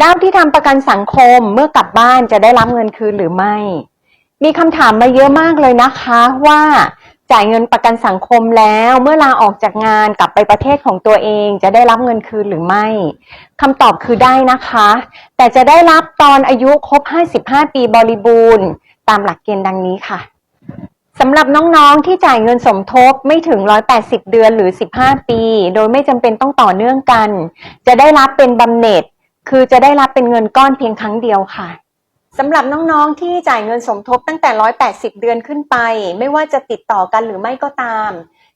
ด้าวที่ทำประกันสังคมเมื่อกลับบ้านจะได้รับเงินคืนหรือไม่ มีคำถามมาเยอะมากเลยนะคะว่าจ่ายเงินประกันสังคมแล้วเมื่อลาออกจากงานกลับไปประเทศของตัวเองจะได้รับเงินคืนหรือไม่คำตอบคือได้นะคะ แต่จะได้รับตอนอายุครบ 55 ปีบริบูรณ์ ตามหลักเกณฑ์ดังนี้ค่ะสำหรับน้องๆที่จ่ายเงินสมทบไม่ถึง 180 เดือนหรือ 15 ปี โดยไม่จำเป็นต้องต่อเนื่องกัน จะได้รับเป็นบำเหน็จ คือจะได้รับเป็นเงินก้อนเพียงครั้งเดียวค่ะสำหรับน้องๆที่จ่ายเงินสมทบตั้งแต่ 180 เดือนขึ้นไป ไม่ว่าจะติดต่อกันหรือไม่ก็ตาม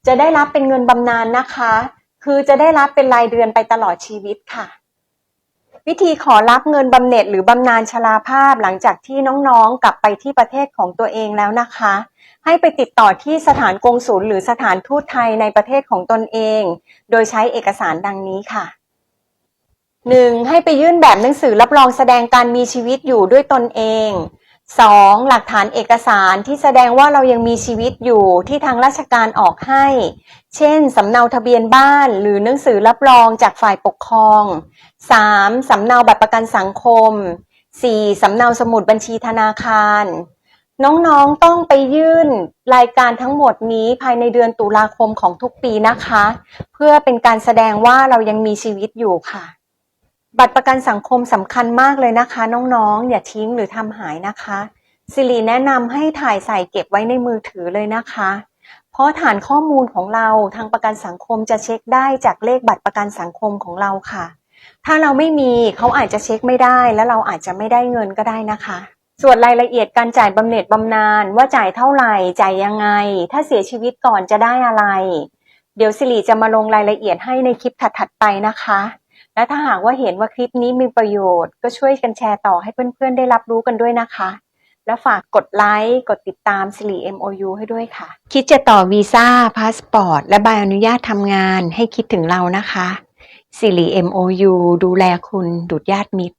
จะได้รับเป็นเงินบำนาญนะคะ คือจะได้รับเป็นรายเดือนไปตลอดชีวิตค่ะ วิธีขอรับเงินบำเหน็จหรือบำนาญชราภาพหลังจากที่น้องๆ กลับไปที่ประเทศของตัวเองแล้วนะคะ ให้ไปติดต่อที่สถานกงศูนย์หรือสถานทูตไทยในประเทศของตนเอง โดยใช้เอกสารดังนี้ค่ะ หนึ่งให้ไปยื่นแบบหนังสือรับรองแสดงการมีชีวิตอยู่ด้วยตนเองสองหลักฐานเอกสารที่แสดงว่าเรายังมีชีวิตอยู่ที่ทางราชการออกให้ เช่น สำเนาทะเบียนบ้านหรือหนังสือรับรองจากฝ่ายปกครองสามสำเนาบัตรประกันสังคมสี่สำเนาสมุดบัญชีธนาคาร น้องๆต้องไปยื่นรายการทั้งหมดนี้ภายในเดือนตุลาคมของทุกปีนะคะ เพื่อเป็นการแสดงว่าเรายังมีชีวิตอยู่ค่ะ บัตรประกันสังคมสำคัญมากเลยนะคะ น้องๆ อย่าทิ้งหรือทำหายนะคะสิริแนะนำให้ถ่ายใส่เก็บไว้ในมือถือเลยนะคะ เพราะฐานข้อมูลของเราทางประกันสังคมจะเช็คได้จากเลขบัตรประกันสังคมของเราค่ะ ถ้าเราไม่มีเขาอาจจะเช็คไม่ได้ และเราอาจจะไม่ได้เงินก็ได้นะคะ ส่วนรายละเอียดการจ่ายบำเหน็จบำนาญว่าจ่ายเท่าไหร่จ่ายยังไง ถ้าเสียชีวิตก่อนจะได้อะไร เดี๋ยวสิริจะมาลงรายละเอียดให้ในคลิปถัดๆไปนะคะ และถ้าหากว่าเห็นว่าคลิปนี้มีประโยชน์ ก็ช่วยกันแชร์ต่อให้เพื่อนๆ ได้รับรู้กันด้วยนะคะ และฝากกดไลค์ กดติดตามสิริ MOU ให้ด้วยค่ะ คิดจะต่อวีซ่า พาสปอร์ต และใบอนุญาตทำงานให้คิดถึงเรานะคะสิริ MOU ดูแลคุณดุดญาติมิตร